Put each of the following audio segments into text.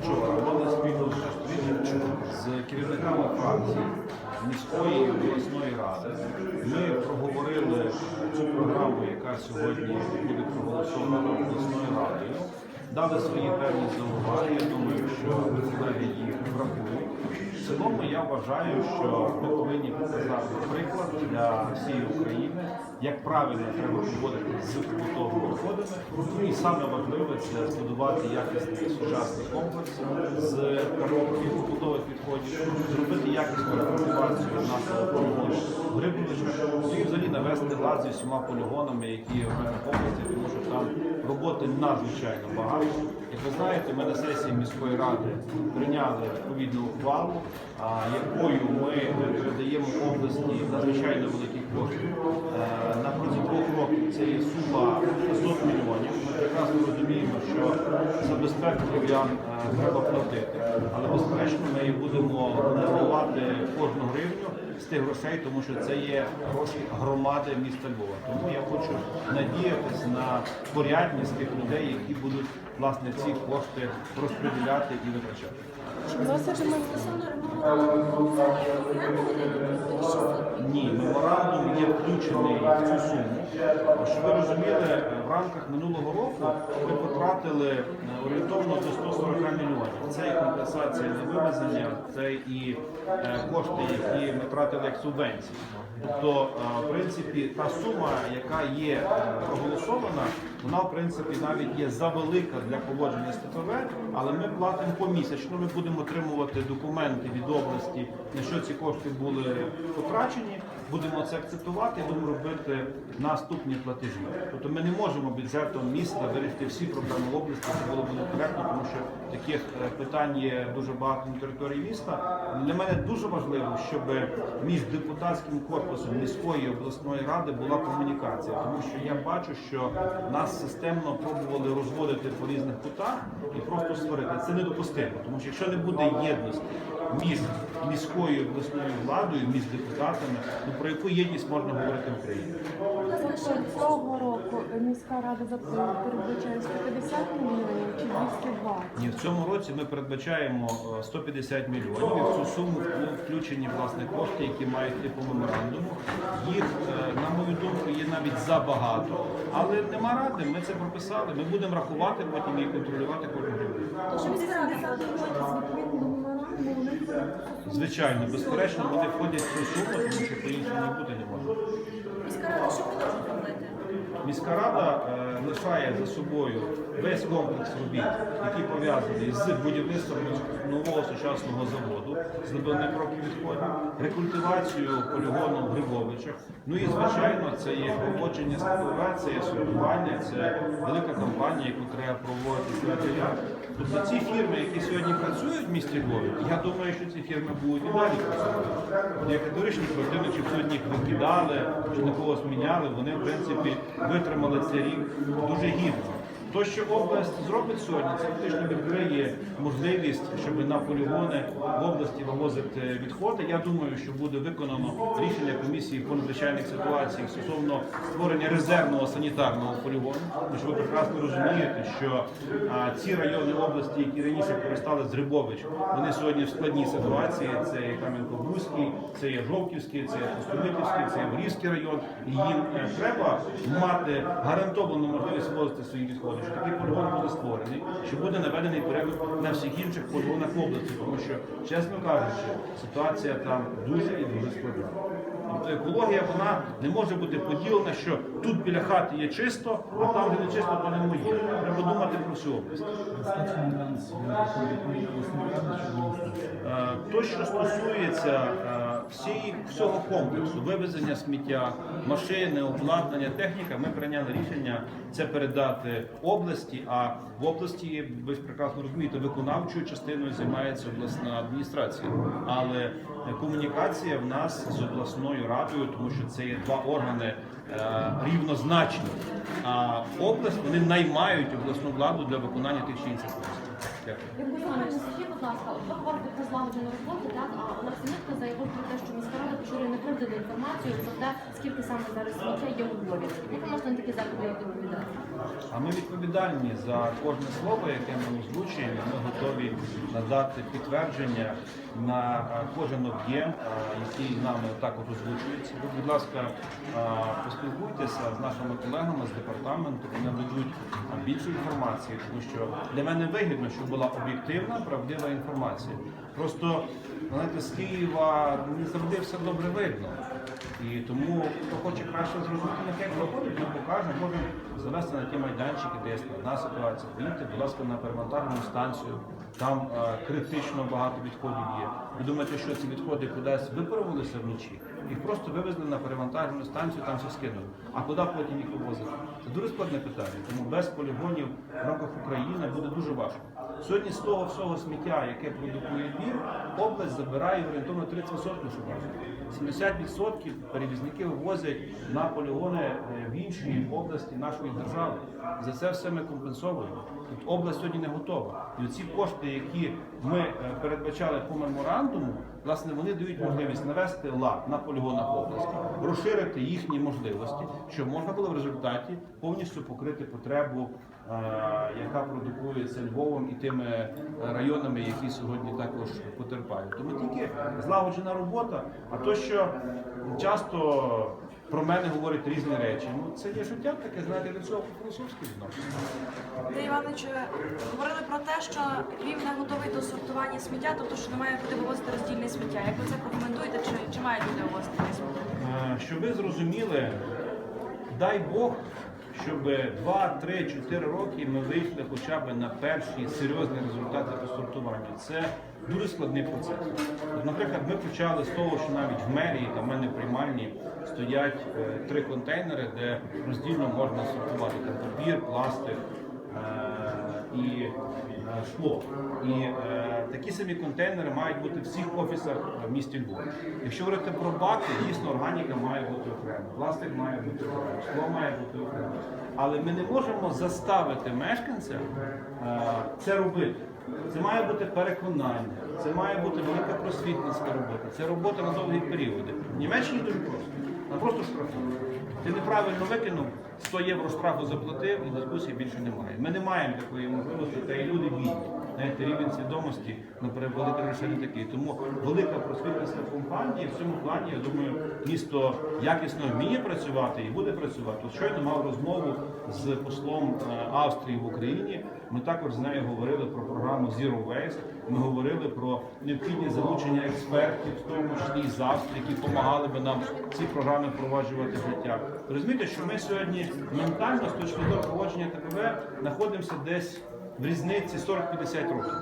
вчора мали спільну зустріч з керівниками фракції міської і обласної ради. Ми проговорили цю програму, яка сьогодні буде проголосована обласною радою. Дали свої певні зауваження. Я думаю, що колеги їх врахують. В цілому я вважаю, що ми повинні показати приклад для всієї України, як правильно треба поводити з побутовими відходами. І саме важливе це збудувати якісний сучасний комплекс з переробки побутових відходів, зробити якісну рекультивацію нашого полігону Грибовича і взагалі навести лад зі всіма полігонами, які в мене області, тому що там Роботи надзвичайно багато. Як ви знаєте, ми на сесії міської ради прийняли відповідну ухвалу, якою ми передаємо області надзвичайно великі кошти. Е, на протязі двох років це є сума 600 мільйонів. Ми прекрасно розуміємо, що за безпеку е, треба платити, але безперечно ми будемо реагувати 10 грошей, тому що це є гроші громади міста Львова. Тому я хочу надіятися на порядність тих людей, які будуть власне ці кошти розподіляти і витрачати. Ні, меморандум є включений в цю суму. Щоб ви розуміли, в рамках минулого року ми потратили е, орієнтовно до 140 мільйонів. Це і компенсація на вивезення, це і е, кошти, які ми тратили як субвенції. Тобто, е, в принципі, та сума, яка є е, проголосована, вона в принципі навіть є завелика для поводження з ТПВ, але ми платимо помісячно. Ми будемо отримувати документи від області, на що ці кошти були потрачені. Будемо це акцептувати будемо робити наступні платежі. Тобто ми не можемо бюджетом міста вирішити всі проблеми області, це було б некоректно, тому що таких е, питань є дуже багато на території міста. Для мене дуже важливо, щоб між депутатським корпусом міської обласної ради була комунікація, тому що я бачу, що нас системно пробували розводити по різних кутах і просто сварити. Це недопустимо, тому що якщо не буде єдності між міською обласною владою, між депутатами, ну про яку єдність можна говорити в Україні? тобто цього року міська рада зап- передбачає 150 мільйонів чи 220? Ні, в цьому році ми передбачаємо е, 150 мільйонів. І в цю суму вклю- включені власне кошти, які мають йти по меморандуму. Їх, е, на мою думку, є навіть забагато, але нема ради. Ми це прописали. Ми будемо рахувати потім і контролювати кожну гривню. Що 80 мільйонів відповідно Звичайно, безперечно, вони входять в цю суму, тому що по-іншому не бути не може. Міська рада що може робити? Міська рада е, лишає за собою весь комплекс робіт, які пов'язані з будівництвом нового сучасного заводу, з набивним років відходів, рекультивацією полігону в Грибовичах. Ну і звичайно, це є поводження з це є сортування, це велика кампанія, яку треба проводити Тобто ці фірми, які сьогодні працюють в місті Львові, я думаю, що ці фірми будуть і далі працювати. Як Я квартири, чи сьогодні їх викидали, чи на когось міняли, вони в принципі витримали цей рік дуже гідно. То, що область зробить сьогодні, це фактично відкриє можливість, щоб на полігони в області вивозити відходи. Я думаю, що буде виконано рішення комісії по надзвичайних ситуаціях стосовно створення резервного санітарного полігону. Що ви прекрасно розумієте, що а, ці райони області, які раніше користали з Грибович, вони сьогодні в складній ситуації. Це є Кам'янко-Бузький, це є Жовківський, це є Пустовитівський, це є район. І їм е, треба мати гарантовану можливість вивозити свої відходи, що такий полігон буде створений, що буде наведений порядок на всіх інших полігонах області, тому що, чесно кажучи, ситуація там дуже і дуже складна. Тобто екологія вона не може бути поділена, що тут біля хати є чисто, а там, де не чисто, то не моє. Треба думати про всю область. Е, То, що стосується всієї всього комплексу вивезення сміття, машини, обладнання, техніка, ми прийняли рішення це передати області. А в області ви ж прекрасно розумієте, виконавчою частиною займається обласна адміністрація. Але комунікація в нас з обласною радою, тому що це є два органи е, рівнозначні. А область вони наймають обласну владу для виконання тих чи інших функцій. Дякую. Скажіть, будь ласка, от ви говорите про злагоджену роботу, так? А Нитко заявив про те, що міська рада поширює неправдиву інформацію про те, скільки саме зараз сміття є у Львові. Як ви можете на такі заходи відповідати? А ми відповідальні за кожне слово, яке ми озвучуємо. Ми готові надати підтвердження на кожен об'єм, який нами так от озвучується. Ви, будь ласка, поспілкуйтеся з нашими колегами з департаменту. Вони нададуть е, більше інформації, тому що для мене вигідно, щоб була об'єктивна, правдива інформація. Просто знаєте, з Києва не завжди все добре видно. І тому, хто хоче краще зрозуміти, нехай проходить, ми покажемо, можемо завести на ті майданчики, де є складна ситуація. Поїдьте, будь ласка, на перевантажену станцію. Там е, критично багато відходів є. Ви думаєте, що ці відходи кудись випарувалися вночі? Їх просто вивезли на перевантажену станцію, там все скинули. А куди потім їх вивозити? Це дуже складне питання. Тому без полігонів в рамках України буде дуже важко. Сьогодні з того всього сміття, яке продукує Львів, область забирає орієнтовно 30%, що бачите. 70% перевізники вивозять на полігони е, в інші області нашої держави. За це все ми компенсовуємо. Тут область сьогодні не готова. І ці кошти, які ми е, передбачали по меморандуму, власне, вони дають можливість навести лад на полігонах області, розширити їхні можливості, щоб можна було в результаті повністю покрити потребу, яка продукується Львовом і тими е, районами, які сьогодні також потерпають. Тому тільки злагоджена робота, а то, що часто про мене говорять різні речі, ну це є життя таке, знаєте, до цього філософське відношення. Іванович, говорили про те, що Львів не готовий до сортування сміття, тобто що немає куди вивозити роздільне сміття. Як ви це прокоментуєте, чи, чи мають люди вивозити сміття? Е, Щоб ви зрозуміли, дай Бог, щоб 2, 3, 4 роки ми вийшли хоча б на перші серйозні результати по сортуванню. Це дуже складний процес. Наприклад, ми почали з того, що навіть в мерії, та в мене приймальні, стоять е, три контейнери, де роздільно можна сортувати там папір, пластик. І е, шкло. І е, такі самі контейнери мають бути в всіх офісах в місті Львова. Якщо говорити про баки, дійсно органіка має бути окремо, пластик має бути окремо, шкло має бути окремо. Але ми не можемо заставити мешканця е, це робити. Це має бути переконання, це має бути велика просвітницька робота, це робота на довгі періоди. В Німеччині дуже просто. Нам просто штрафують. Ти неправильно викинув, 100 євро штрафу заплатив і дискусії більше немає. Ми не маємо такої можливості, та і люди бідні. Знаєте, рівень свідомості на перевеликий лише не такий. Тому велика просвітницька компанія в цьому плані, я думаю, місто якісно вміє працювати і буде працювати. От щойно мав розмову з послом е, Австрії в Україні. Ми також з нею говорили про програму Zero Waste. Ми говорили про необхідність залучення експертів, в тому числі і з Австрії, які допомагали би нам ці програми впроваджувати в життя. Розумієте, що ми сьогодні ментально з точки зору проводження ТПВ знаходимося десь в різниці 40-50 років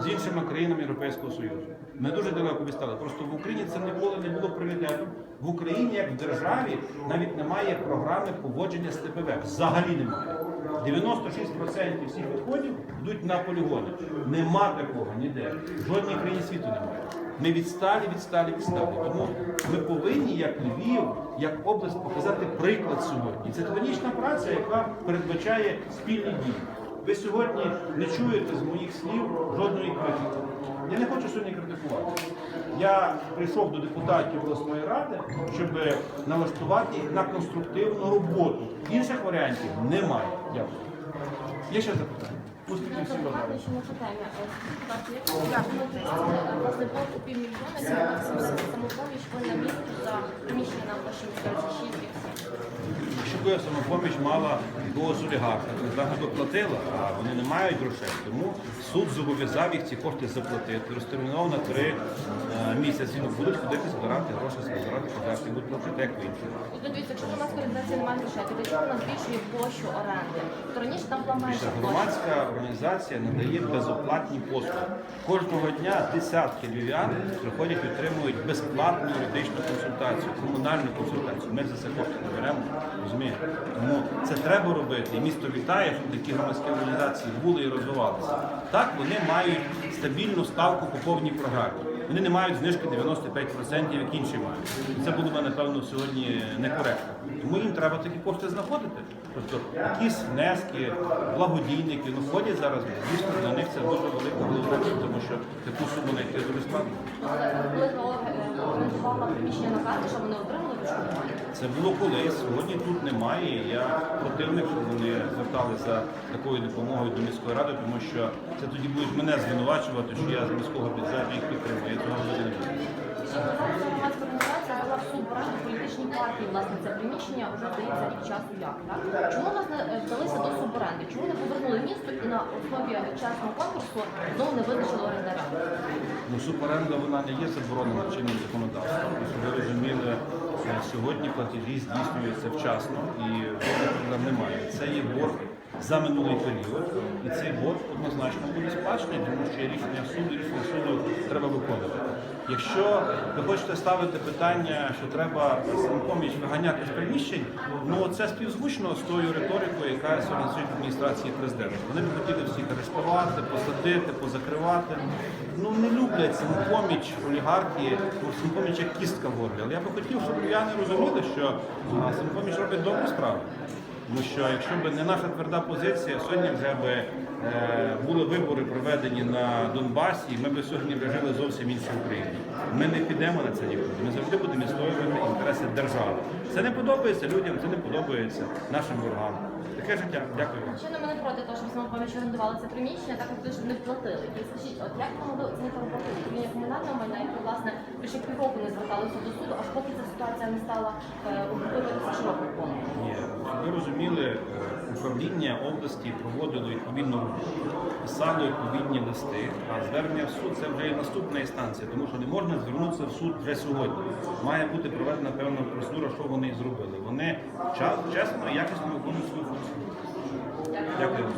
з іншими країнами Європейського Союзу. Ми дуже далеко відстали. Просто в Україні це ніколи не було пріоритетом. В Україні, як в державі, навіть немає програми поводження з ТПВ. Взагалі немає. 96% всіх відходів йдуть на полігони. Нема такого ніде. В жодній країні світу немає. Ми відсталі, відсталі, відсталі. Тому ми повинні, як Львів, як область, показати приклад сьогодні. І це титанічна праця, яка передбачає спільні дії. Ви сьогодні не чуєте з моїх слів жодної критики. Я не хочу сьогодні критикувати. Я прийшов до депутатів обласної ради, щоб налаштувати їх на конструктивну роботу. Інших варіантів немає. Дякую. Є ще запитання? Пустіть всі бажання. Іванович, на цю тему. Е, скажіть, будь ласка, як ви можете, у півмільйона сьогодні самопоміч ви на місці за приміщення на площі міської 6 Якщо б самопоміч мала якогось олігарха, то зараз би платила, а вони не мають грошей. Тому суд зобов'язав їх ці кошти заплатити. Розтермінував на три е, місяці. Ну, будуть ходити збирати гроші, збирати податки, будуть платити як в інших. От дивіться, якщо у нас в немає грошей, то для чого у нас збільшує площу оренди? То раніше там була менша громадська організація надає безоплатні послуги. Кожного дня десятки львів'ян приходять і отримують безплатну юридичну консультацію, комунальну консультацію. Ми за це кошти не беремо, розумієте? Тому це треба робити. І місто вітає, щоб такі громадські організації були і розвивалися. Так вони мають стабільну ставку по повній програмі. вони не мають знижки 95%, як інші мають. І Це було б, напевно, сьогодні некоректно. Тому їм треба такі кошти знаходити. Тобто якісь внески, благодійники, ну ходять зараз, дійсно для них це дуже велика головна, тому що таку суму знайти дуже складно. Це було колись, сьогодні тут немає. Я противник, щоб вони зверталися такою допомогою до міської ради, тому що це тоді будуть мене звинувачувати, що я з міського бюджету їх підтримую. Я цього не буду. Суд оренду політичній партії, власне, це приміщення вже здається рік часу як, так? Чому власне е, вдалися до суборенди? Чому не повернули місто і на основі чесного конкурсу знову не визначили орендаря? Ну, суборенда вона не є заборонена чинним законодавством. І щоб ви розуміли, е, сьогодні платежі здійснюються вчасно і проблем немає. Це є борг за минулий період, і цей борг однозначно буде сплачений, тому що рішення суду, рішення суду треба виконувати. Якщо ви хочете ставити питання, що треба самопоміч виганяти з приміщень, ну це співзвучно з тою риторикою, яка сьогодні в адміністрації президента. Вони б хотіли всіх арештувати, посадити, позакривати. Ну не люблять самопоміч олігархи, бо самопоміч як кістка в горлі. Але я би хотів, щоб львів'яни розуміли, що самопоміч робить добру справу. Тому що якщо б не наша тверда позиція, сьогодні вже би е, були вибори проведені на Донбасі, і ми б сьогодні вже жили зовсім іншій Україні. Ми не підемо на це нікуди. Ми завжди будемо відстоювати інтереси держави. Це не подобається людям, це не подобається нашим ворогам. Таке життя. Дякую вам. Чи не проти того, щоб самопоміч орендували це приміщення, так як ж не платили? І скажіть, от як ви могли оцінити роботу управління комунального майна, яке власне ще півроку не зверталися до суду, аж поки ця ситуація не стала е, обговорюватися широким колом? Ні, щоб ви розуміли, е, управління області проводило відповідну роботу, писало відповідні листи, а звернення в суд це вже наступна інстанція, тому що не можна звернутися в суд вже сьогодні. Має бути проведена певна процедура, що вони зробили. Вони чесно і якісно виконують свою функцію. Дякую.